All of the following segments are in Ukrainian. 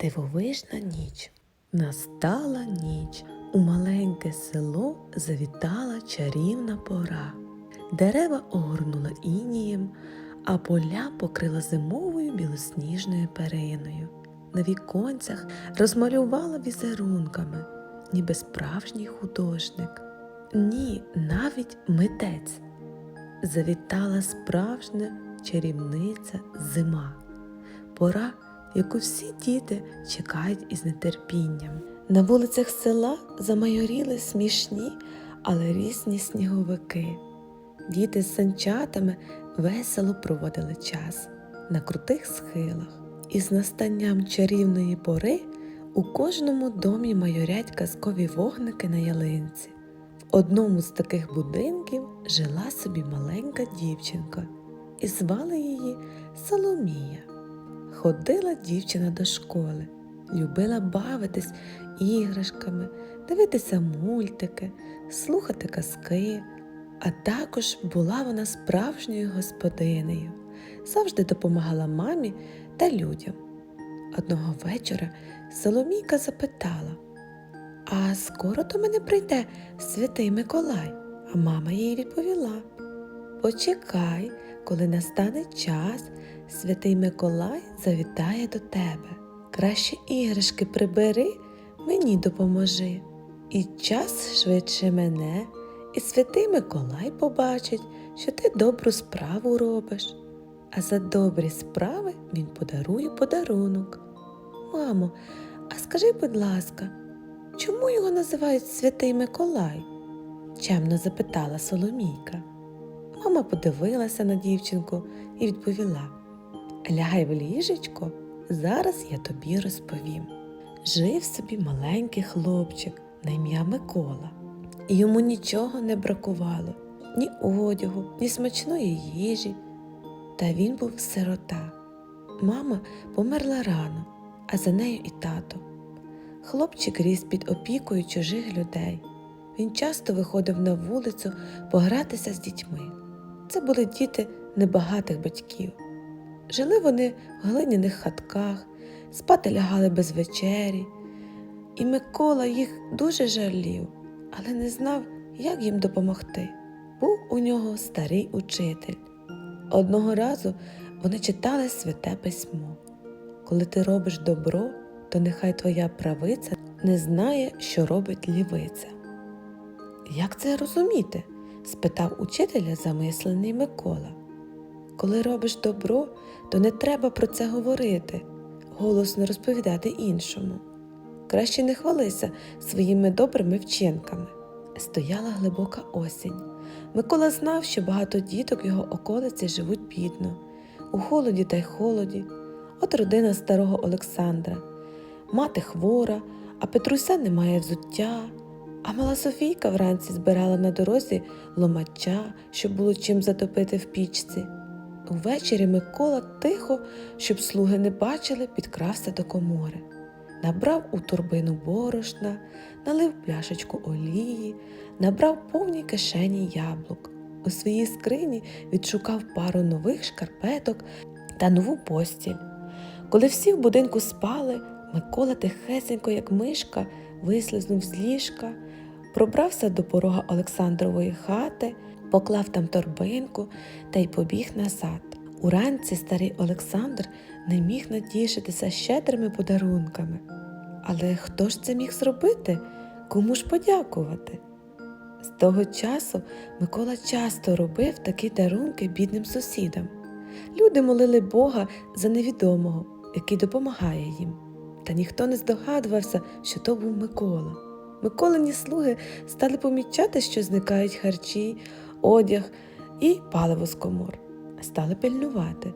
Дивовижна ніч. Настала ніч. У маленьке село завітала чарівна пора. Дерева огорнула інієм, а поля покрила зимовою білосніжною периною. На віконцях розмалювала візерунками, ніби справжній художник. Ні, навіть митець. Завітала справжня чарівниця зима пора, яку всі діти чекають із нетерпінням. На вулицях села замайоріли смішні, але різні сніговики. Діти з санчатами весело проводили час на крутих схилах, і з настанням чарівної пори у кожному домі майорять казкові вогники на ялинці. В одному з таких будинків жила собі маленька дівчинка, і звали її Соломія. Ходила дівчина до школи, любила бавитись іграшками, дивитися мультики, слухати казки, а також була вона справжньою господинею, завжди допомагала мамі та людям. Одного вечора Соломійка запитала, а скоро до мене прийде святий Миколай, а мама їй відповіла. Почекай, коли настане час, святий Миколай завітає до тебе. Краще іграшки прибери, мені допоможи. І час швидше мене, і святий Миколай побачить, що ти добру справу робиш. А за добрі справи він подарує подарунок. Мамо, а скажи, будь ласка, чому його називають святий Миколай? чемно запитала Соломійка. Мама подивилася на дівчинку і відповіла: Лягай в ліжечко, зараз я тобі розповім. Жив собі маленький хлопчик на ім'я Микола, і йому нічого не бракувало ні одягу, ні смачної їжі. Та він був сирота. Мама померла рано, а за нею і тато. Хлопчик ріс під опікою чужих людей. Він часто виходив на вулицю погратися з дітьми. Це були діти небагатих батьків. Жили вони в глиняних хатках, спати лягали без вечері, і Микола їх дуже жалів, але не знав, як їм допомогти. Був у нього старий учитель. Одного разу вони читали святе письмо. Коли ти робиш добро, то нехай твоя правиця не знає, що робить лівиця. Як це розуміти? спитав учителя замислений Микола. Коли робиш добро, то не треба про це говорити, голосно розповідати іншому. Краще не хвалися своїми добрими вчинками. Стояла глибока осінь. Микола знав, що багато діток його околиці живуть бідно, у холоді та й холоді. От родина старого Олександра, мати хвора, а Петруся не має взуття. А мала Софійка вранці збирала на дорозі ломача, щоб було чим затопити в пічці. Увечері Микола тихо, щоб слуги не бачили, підкрався до комори. Набрав у торбину борошна, налив пляшечку олії, набрав повні кишені яблук. У своїй скрині відшукав пару нових шкарпеток та нову постіль. Коли всі в будинку спали, Микола тихесенько, як мишка, вислизнув з ліжка, пробрався до порога Олександрової хати, поклав там торбинку та й побіг назад. Уранці старий Олександр не міг натішитися щедрими подарунками. Але хто ж це міг зробити? Кому ж подякувати? З того часу Микола часто робив такі дарунки бідним сусідам. Люди молили Бога за невідомого, який допомагає їм. Та ніхто не здогадувався, що то був Микола. Миколині слуги стали помічати, що зникають харчі, одяг і паливо з комор. Стали пильнувати.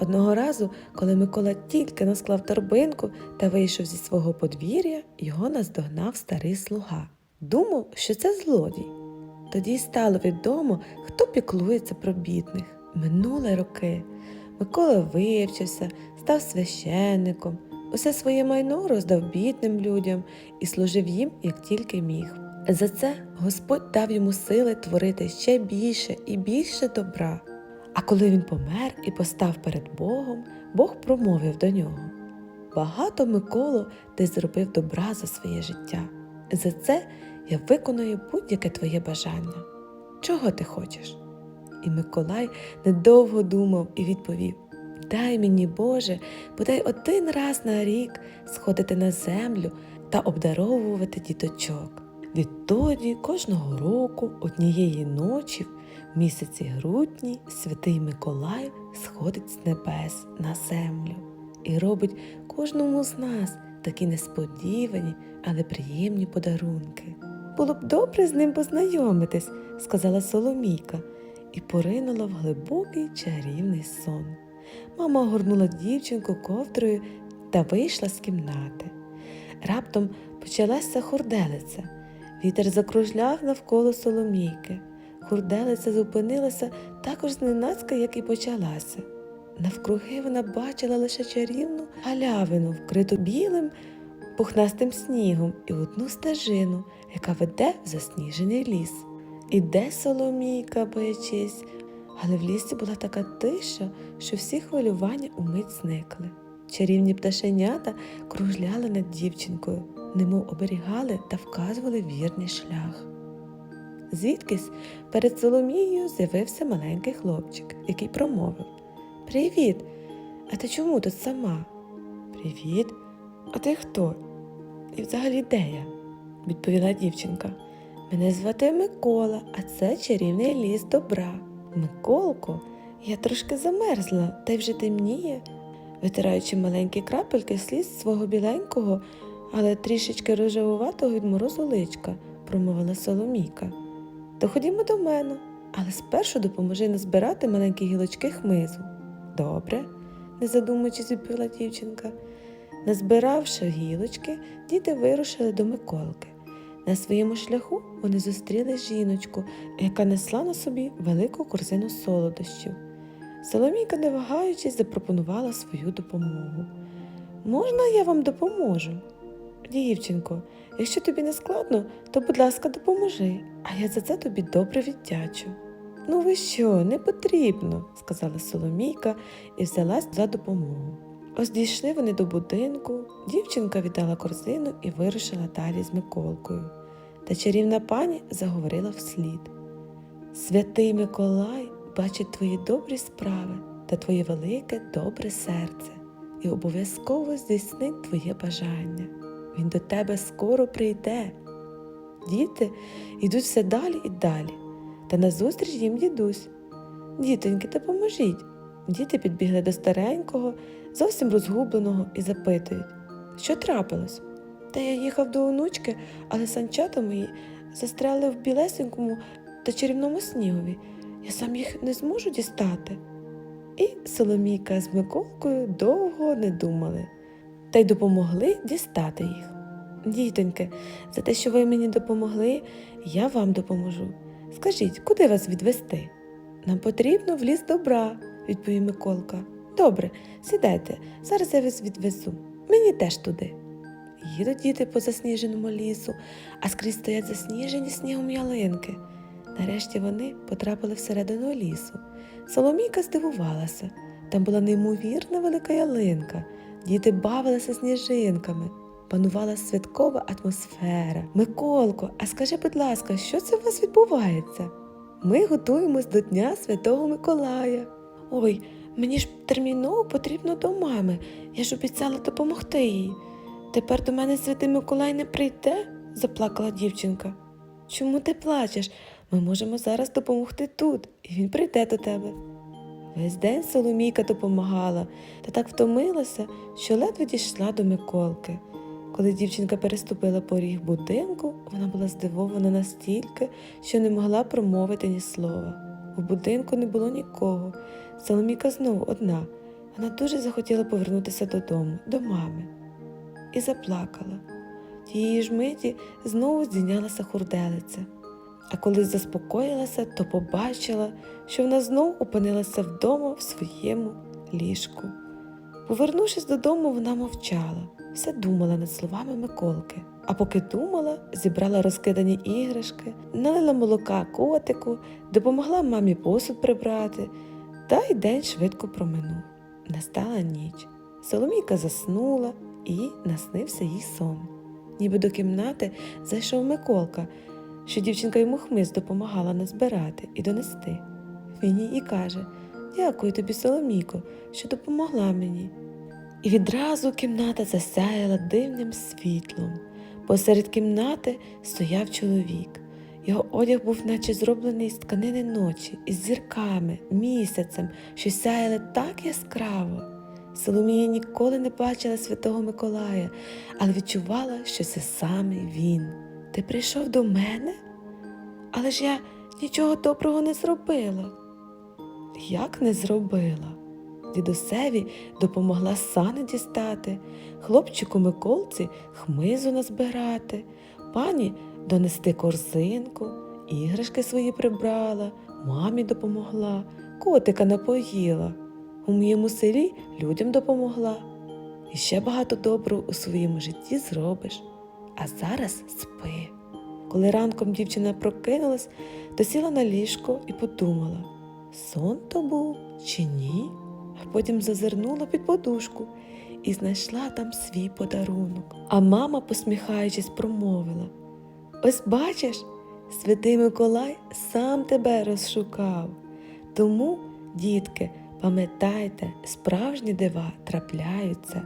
Одного разу, коли Микола тільки насклав торбинку та вийшов зі свого подвір'я, його наздогнав старий слуга. Думав, що це злодій. Тоді й стало відомо, хто піклується про бідних. Минули роки. Микола вивчився, став священником, усе своє майно роздав бідним людям і служив їм, як тільки міг. За це Господь дав йому сили творити ще більше і більше добра. А коли він помер і постав перед Богом, Бог промовив до нього: багато, Миколо, ти зробив добра за своє життя. За це я виконую будь-яке твоє бажання. Чого ти хочеш? І Миколай недовго думав і відповів: Дай мені, Боже, бодай один раз на рік сходити на землю та обдаровувати діточок. Відтоді кожного року, однієї ночі, в місяці грудні, святий Миколай сходить з небес на землю і робить кожному з нас такі несподівані, але приємні подарунки. Було б добре з ним познайомитись, сказала Соломійка, і поринула в глибокий чарівний сон. Мама огорнула дівчинку ковдрою та вийшла з кімнати. Раптом почалася хурделиця. Вітер закружляв навколо Соломійки. Хурделиця зупинилася також зненацька, як і почалася. Навкруги вона бачила лише чарівну галявину, вкриту білим пухнастим снігом і одну стежину, яка веде в засніжений ліс. Іде Соломійка, боячись, але в лісі була така тиша, що всі хвилювання умить зникли. Чарівні пташенята кружляли над дівчинкою, немов оберігали та вказували вірний шлях. Звідкись перед Соломією з'явився маленький хлопчик, який промовив Привіт! А ти чому тут сама? Привіт. А ти хто? І взагалі де я? відповіла дівчинка. Мене звати Микола, а це чарівний ліс добра. Миколко, я трошки замерзла, та й вже темніє, витираючи маленькі крапельки сліз свого біленького, але трішечки рожевуватого від морозу личка, промовила Соломійка. То ходімо до мене, але спершу допоможи назбирати маленькі гілочки хмизу. Добре, не задумуючись, відповіла дівчинка. Назбиравши гілочки, діти вирушили до Миколки. На своєму шляху вони зустріли жіночку, яка несла на собі велику корзину солодощів. Соломійка, не вагаючись, запропонувала свою допомогу. Можна я вам допоможу? Дівчинко, якщо тобі не складно, то, будь ласка, допоможи, а я за це тобі добре віддячу. Ну ви що, не потрібно, сказала Соломійка і взялась за допомогу. Ось дійшли вони до будинку, дівчинка віддала корзину і вирушила далі з Миколкою. Та чарівна пані заговорила вслід. Святий Миколай бачить твої добрі справи та твоє велике добре серце і обов'язково здійснить твоє бажання. Він до тебе скоро прийде. Діти йдуть все далі і далі, та назустріч їм дідусь. Дітоньки, допоможіть. Діти підбігли до старенького, зовсім розгубленого, і запитують, що трапилось? Та я їхав до онучки, але санчата мої застряли в білесенькому та чарівному снігові. Я сам їх не зможу дістати. І Соломійка з Миколкою довго не думали, та й допомогли дістати їх. Дітоньки, за те, що ви мені допомогли, я вам допоможу. Скажіть, куди вас відвести? Нам потрібно в ліс добра, відповів Миколка. Добре, сідайте, зараз я вас відвезу. Мені теж туди. Їдуть діти по засніженому лісу, а скрізь стоять засніжені снігом ялинки. Нарешті вони потрапили всередину лісу. Соломійка здивувалася. Там була неймовірна велика ялинка. Діти бавилися сніжинками. Панувала святкова атмосфера. Миколко, а скажи, будь ласка, що це у вас відбувається? Ми готуємось до Дня Святого Миколая. Ой, мені ж терміново потрібно до мами. Я ж обіцяла допомогти їй. Тепер до мене святий Миколай не прийде, заплакала дівчинка. Чому ти плачеш? Ми можемо зараз допомогти тут, і він прийде до тебе. Весь день Соломійка допомагала та так втомилася, що ледве дійшла до Миколки. Коли дівчинка переступила поріг будинку, вона була здивована настільки, що не могла промовити ні слова. У будинку не було нікого. Соломійка знову одна. Вона дуже захотіла повернутися додому, до мами, і заплакала. Тієї ж миті знову здійнялася хурделиця. А коли заспокоїлася, то побачила, що вона знов опинилася вдома в своєму ліжку. Повернувшись додому, вона мовчала, все думала над словами Миколки. А поки думала, зібрала розкидані іграшки, налила молока котику, допомогла мамі посуд прибрати, та й день швидко проминув. Настала ніч. Соломійка заснула, і наснився їй сон. Ніби до кімнати зайшов Миколка, що дівчинка йому хмиз допомагала назбирати і донести. Він їй і каже Дякую тобі, Соломійко, що допомогла мені. І відразу кімната засяяла дивним світлом. Посеред кімнати стояв чоловік. Його одяг був наче зроблений з тканини ночі, із зірками, місяцем, що сяяли так яскраво. Соломія ніколи не бачила святого Миколая, але відчувала, що це саме він. Ти прийшов до мене? Але ж я нічого доброго не зробила. Як не зробила? Дідусеві допомогла сани дістати, хлопчику Миколці хмизу назбирати, пані донести корзинку, іграшки свої прибрала, мамі допомогла, котика напоїла. У моєму селі людям допомогла. І ще багато доброго у своєму житті зробиш. А зараз спи. Коли ранком дівчина прокинулась, то сіла на ліжко і подумала, сон то був чи ні? А потім зазирнула під подушку і знайшла там свій подарунок. А мама, посміхаючись, промовила: Ось бачиш, святий Миколай сам тебе розшукав. Тому, дітки, пам'ятайте, справжні дива трапляються,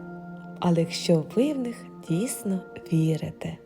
але якщо ви в них дійсно вірите.